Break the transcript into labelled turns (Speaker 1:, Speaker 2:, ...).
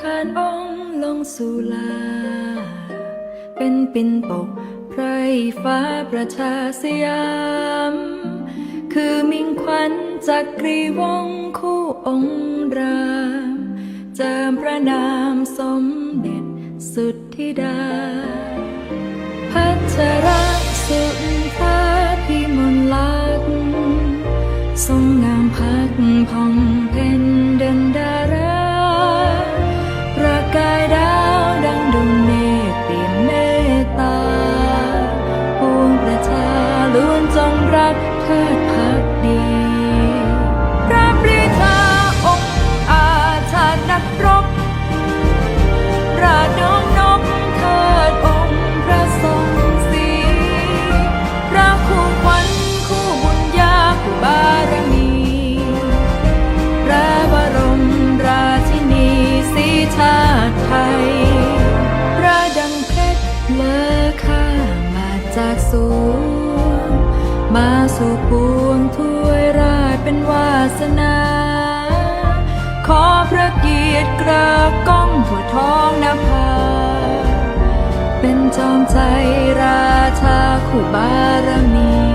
Speaker 1: ทานองลงสุลา เป็นปินปกไพรฟ้าประชาสยาม คือมิ่งขวัญจากรีวงคู่องค์รามเจิมพระนามสมเด็จสุทธิดา พัชรสุนทาพิมลลักษณ์ทรงงามพักผ่องเพ็ญ รักเทิดพักดีพระปรีชาองค์อาชาตินักรบราดองนกเทิดองค์พระทรงศรีพระคู่ขวัญคู่บุญญาคู่บารมีพระบรมราชินีสีชาติไทย พระดังเพชรเลอค่ามาจากสวง มาสู่ปวงถ้วยราชเป็นวาสนา ขอพระเกียรติกระก้องทั่วท้องนภา เป็นจอมใจราชาคู่บารมี